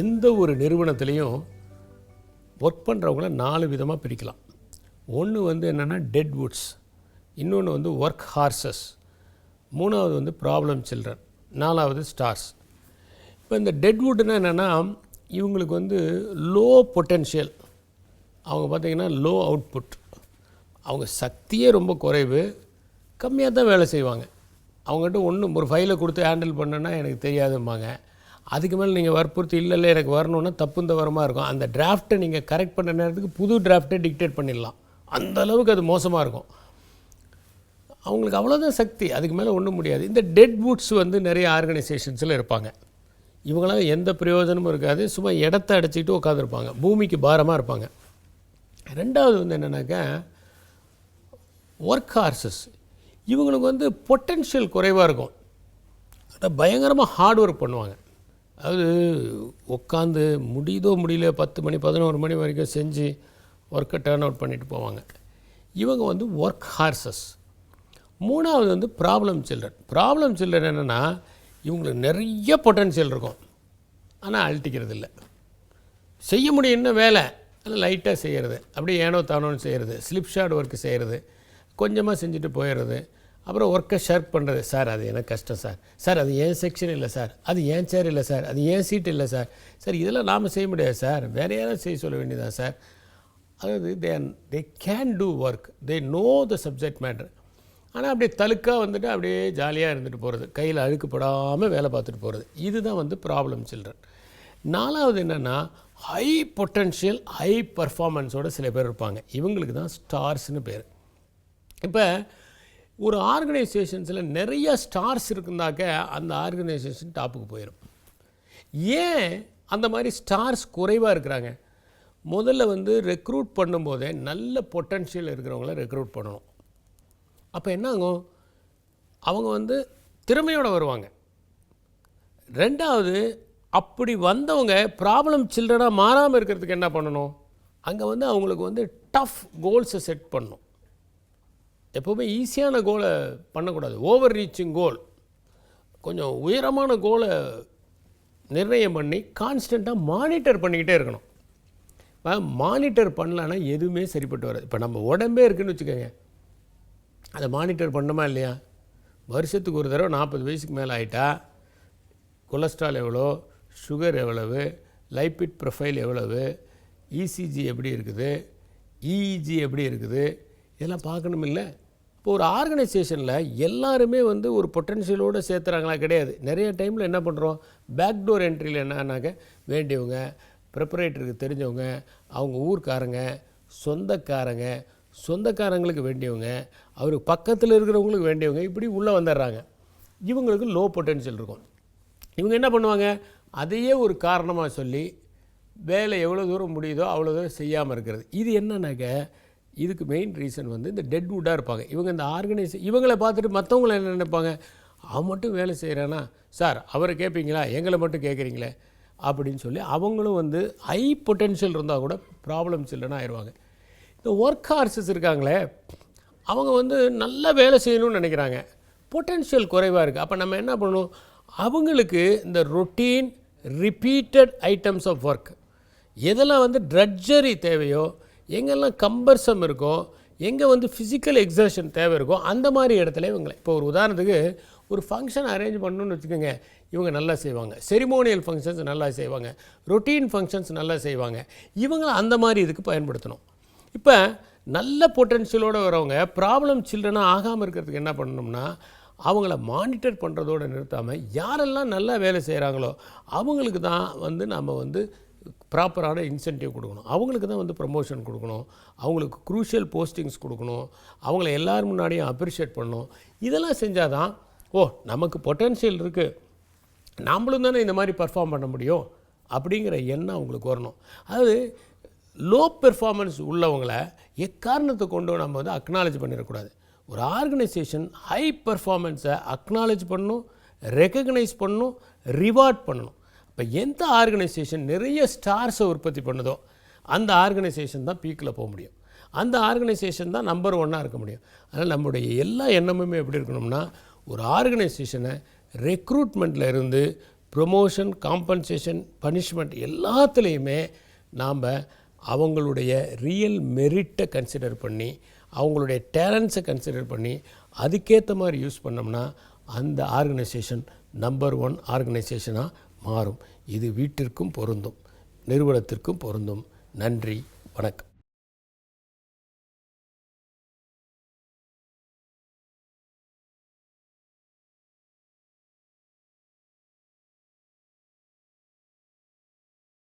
எந்த ஒரு நிறுவனத்துலேயும் ஒர்க் பண்ணுறவங்கள நாலு விதமாக பிரிக்கலாம். ஒன்று வந்து என்னென்னா டெட் வுட்ஸ் இன்னொன்று வந்து ஒர்க் ஹார்சஸ் மூணாவது வந்து ப்ராப்ளம் சில்ட்ரன் நாலாவது ஸ்டார்ஸ் இப்போ இந்த டெட்வுட்னா என்னென்னா இவங்களுக்கு வந்து லோ பொட்டென்ஷியல் அவங்க பார்த்திங்கன்னா லோ அவுட்புட் அவங்க சக்தியே ரொம்ப குறைவு கம்மியாக தான் வேலை செய்வாங்க. அவங்ககிட்ட ஒன்றும் ஒரு ஃபைலை கொடுத்து ஹேண்டில் பண்ணுன்னா எனக்கு தெரியாதும்பாங்க. அதுக்கு மேலே நீங்கள் வற்புறுத்தி இல்லை இல்லை எனக்கு வரணும்னா தப்பு இந்த வரமாக இருக்கும். அந்த டிராஃப்ட்டை நீங்கள் கரெக்ட் பண்ண நேரத்துக்கு புது டிராஃப்ட்டை டிக்டேட் பண்ணிடலாம். அந்த அளவுக்கு அது மோசமாக இருக்கும். அவங்களுக்கு அவ்வளோதான் சக்தி. அதுக்கு மேலே ஒன்றும் முடியாது. இந்த டெட் பூட்ஸ் வந்து நிறைய ஆர்கனைசேஷன்ஸில் இருப்பாங்க. இவங்களாம் எந்த பிரயோஜனமும் இருக்காது. சும்மா இடத்த அடைச்சிக்கிட்டு உட்காந்துருப்பாங்க பூமிக்கு பாரமாக இருப்பாங்க. ரெண்டாவது வந்து என்னென்னாக்கா ஒர்க் ஹார்சஸ் இவங்களுக்கு வந்து பொட்டென்ஷியல் குறைவாக இருக்கும். அதை பயங்கரமாக ஹார்ட் ஒர்க் பண்ணுவாங்க. அதாவது உட்காந்து முடியுதோ முடியல பத்து மணி பதினோரு மணி வரைக்கும் செஞ்சு ஒர்க்கை டேர்ன் அவுட் பண்ணிட்டு போவாங்க. இவங்க வந்து ஒர்க் ஹார்சஸ் மூணாவது வந்து ப்ராப்ளம் சில்ட்ரன் ப்ராப்ளம் சில்ட்ரன் என்னென்னா இவங்களுக்கு நிறைய பொட்டன்ஷியல் இருக்கும். ஆனால் அழட்டிக்கிறது இல்லை. செய்ய முடியும் என்ன வேலை? ஆனால் லைட்டாக செய்கிறது அப்படியே ஏனோ தானோன்னு செய்கிறது ஸ்லிப் ஷாட் ஒர்க்கு செய்கிறது கொஞ்சமாக செஞ்சுட்டு போயிடுறது அப்புறம் ஒர்க்கை ஷேர் பண்ணுறது சார் அது எனக்கு கஷ்டம் சார். சார் அது ஏன் செக்ஷன் இல்லை சார். அது ஏன் சேர் இல்லை சார். அது ஏன் சீட் இல்லை சார். சார் இதெல்லாம் நாம் செய்ய முடியாது சார். வேறு யாரும் செய்ய சொல்ல வேண்டியதான் சார். அதாவது they they can do work they know the subject matter ஆனால் அப்படியே தழுக்காக வந்துட்டு அப்படியே ஜாலியாக இருந்துட்டு போகிறது கையில் அழுக்குப்படாமல் வேலை பார்த்துட்டு போகிறது இதுதான் வந்து ப்ராப்ளம் சில்ட்ரன் நாலாவது என்னென்னா ஹை பொட்டன்ஷியல் ஹை பர்ஃபார்மன்ஸோட சில பேர் இருப்பாங்க. இவங்களுக்கு தான் ஸ்டார்ஸ்னு பேர். இப்போ ஒரு ஆர்கனைசேஷன்ஸில் நிறைய ஸ்டார்ஸ் இருக்குந்தாக்க அந்த ஆர்கனைசேஷன் டாப்புக்கு போயிடும் ஏன் அந்த மாதிரி ஸ்டார்ஸ் குறைவாக இருக்கிறாங்க? முதல்ல வந்து ரெக்ரூட் பண்ணும்போதே நல்ல பொட்டன்ஷியல் இருக்கிறவங்கள ரெக்ரூட் பண்ணணும். அப்போ என்ன ஆகும்? அவங்க வந்து திறமையோடு வருவாங்க. ரெண்டாவது அப்படி வந்தவங்க ப்ராப்ளம் சில்ட்ரனாக மாறாமல் இருக்கிறதுக்கு என்ன பண்ணணும்? அங்கே வந்து அவங்களுக்கு வந்து டஃப் கோல்ஸை செட் பண்ணணும். எப்போவுமே ஈஸியான கோலை பண்ணக்கூடாது. ஓவர் ரீச்சிங் கோல் கொஞ்சம் உயரமான கோலை நிர்ணயம் பண்ணி கான்ஸ்டண்ட்டாக மானிட்டர் பண்ணிக்கிட்டே இருக்கணும். இப்போ மானிட்டர் பண்ணலன்னா எதுவுமே சரிப்பட்டு வராது. இப்போ நம்ம உடம்பே இருக்குன்னு வச்சுக்கோங்க. அதை மானிட்டர் பண்ணோமா இல்லையா? வருஷத்துக்கு ஒரு தடவை நாற்பது வயசுக்கு மேலே ஆகிட்டா கொலஸ்ட்ரால் எவ்வளோ சுகர் எவ்வளவு லைபிட் ப்ரொஃபைல் எவ்வளவு இசிஜி எப்படி இருக்குது இஇஜி எப்படி இருக்குது இதெல்லாம் பார்க்கணும் இல்லை இப்போ ஒரு ஆர்கனைசேஷனில் எல்லாருமே வந்து ஒரு பொட்டன்ஷியலோடு சேர்த்துறாங்களா கிடையாது. நிறைய டைமில் என்ன பண்ணுறோம் பேக்டோர் என்ட்ரியில் என்னன்னாக்க வேண்டியவங்க ப்ரிப்பரேட்டருக்கு தெரிஞ்சவங்க அவங்க ஊர்க்காரங்க சொந்தக்காரங்க சொந்தக்காரங்களுக்கு வேண்டியவங்க அவருக்கு பக்கத்தில் இருக்கிறவங்களுக்கு வேண்டியவங்க இப்படி உள்ளே வந்துடுறாங்க. இவங்களுக்கு லோ பொட்டன்ஷியல் இருக்கும். இவங்க என்ன பண்ணுவாங்க? அதையே ஒரு காரணமாக சொல்லி வேலை எவ்வளோ தூரம் முடியுதோ அவ்வளோ தூரம் செய்யாமல் இருக்கிறது. இது என்னன்னாக்க இதுக்கு மெயின் ரீசன் வந்து இந்த டெட்வுட்டாக இருப்பாங்க. இவங்க இந்த ஆர்கனைஸ் இவங்களை பார்த்துட்டு மற்றவங்கள என்ன நினைப்பாங்க? அவன் மட்டும் வேலை செய்கிறானா சார் அவரை கேட்பீங்களா எங்களை மட்டும் கேட்குறீங்களே அப்படின்னு சொல்லி அவங்களும் வந்து ஹை பொட்டென்ஷியல் இருந்தால் கூட ப்ராப்ளம்ஸ் இல்லைன்னா ஆயிடுவாங்க. இந்த ஒர்க் ஹார்சஸ் இருக்காங்களே அவங்க வந்து நல்ல வேலை செய்யணும்னு நினைக்கிறாங்க. பொட்டென்ஷியல் குறைவாக இருக்குது அப்போ நம்ம என்ன பண்ணணும்? அவங்களுக்கு இந்த routine repeated items of work எதெல்லாம் வந்து ட்ரட்ஜரி தேவையோ எங்கெல்லாம் கம்பர்சம் இருக்கோ எங்கே வந்து ஃபிசிக்கல் எக்ஸர்ஷன் தேவை இருக்கோ அந்த மாதிரி இடத்துல இவங்களை. இப்போ ஒரு உதாரணத்துக்கு ஒரு ஃபங்க்ஷன் அரேஞ்ச் பண்ணணும்னு வச்சுக்கோங்க இவங்க நல்லா செய்வாங்க. செரிமோனியல் ஃபங்க்ஷன்ஸ் நல்லா செய்வாங்க. ரொட்டீன் ஃபங்க்ஷன்ஸ் நல்லா செய்வாங்க. இவங்களை அந்த மாதிரி இதுக்கு பயன்படுத்தணும். இப்போ நல்ல பொட்டென்ஷியலோடு வரவங்க ப்ராப்ளம் சில்ட்ரனாக ஆகாமல் இருக்கிறதுக்கு என்ன பண்ணணும்னா அவங்கள மானிட்டர் பண்ணுறதோடு நிறுத்தாமல் யாரெல்லாம் நல்லா வேலை செய்கிறாங்களோ அவங்களுக்கு தான் வந்து நம்ம வந்து ப்ராப்பரான இன்சென்டிவ் கொடுக்கணும். அவங்களுக்கு தான் வந்து ப்ரமோஷன் கொடுக்கணும். அவங்களுக்கு குரூஷியல் போஸ்டிங்ஸ் கொடுக்கணும். அவங்கள எல்லார் முன்னாடியும் அப்ரிஷியேட் பண்ணணும். இதெல்லாம் செஞ்சால் தான் ஓ நமக்கு பொட்டன்ஷியல் இருக்குது நம்மளும் தானே இந்த மாதிரி பர்ஃபார்ம் பண்ண முடியும்? அப்படிங்கிற எண்ணம் அவங்களுக்கு வரணும். அதாவது லோ பெர்ஃபார்மன்ஸ் உள்ளவங்கள எக்காரணத்தை கொண்டு நம்ம வந்து அக்னாலேஜ் பண்ணிடக்கூடாது. ஒரு ஆர்கனைசேஷன் ஹை பெர்ஃபார்மன்ஸை அக்னாலேஜ் பண்ணணும் ரெக்கக்னைஸ் பண்ணணும் ரிவார்ட் பண்ணணும். இப்போ எந்த ஆர்கனைசேஷன் நிறைய ஸ்டார்ஸை உற்பத்தி பண்ணுதோ அந்த ஆர்கனைசேஷன் தான் பீக்கில் போக முடியும். அந்த ஆர்கனைசேஷன் தான் நம்பர் ஒன்னாக இருக்க முடியும். அதனால் நம்முடைய எல்லா எண்ணமுமே எப்படி இருக்கணும்னா ஒரு ஆர்கனைசேஷனை ரெக்ரூட்மெண்ட்டில் இருந்து ப்ரொமோஷன் காம்பன்சேஷன் பனிஷ்மெண்ட் எல்லாத்துலேயுமே நாம் அவங்களுடைய ரியல் மெரிட்டை கன்சிடர் பண்ணி அவங்களுடைய டேலண்ட்ஸை கன்சிடர் பண்ணி அதுக்கேற்ற மாதிரி யூஸ் பண்ணோம்னா அந்த ஆர்கனைசேஷன் நம்பர் ஒன் ஆர்கனைசேஷனாக மாறும். இது வீட்டிற்கும் பொருந்தும். நிறுவனத்திற்கும் பொருந்தும். நன்றி. வணக்கம்.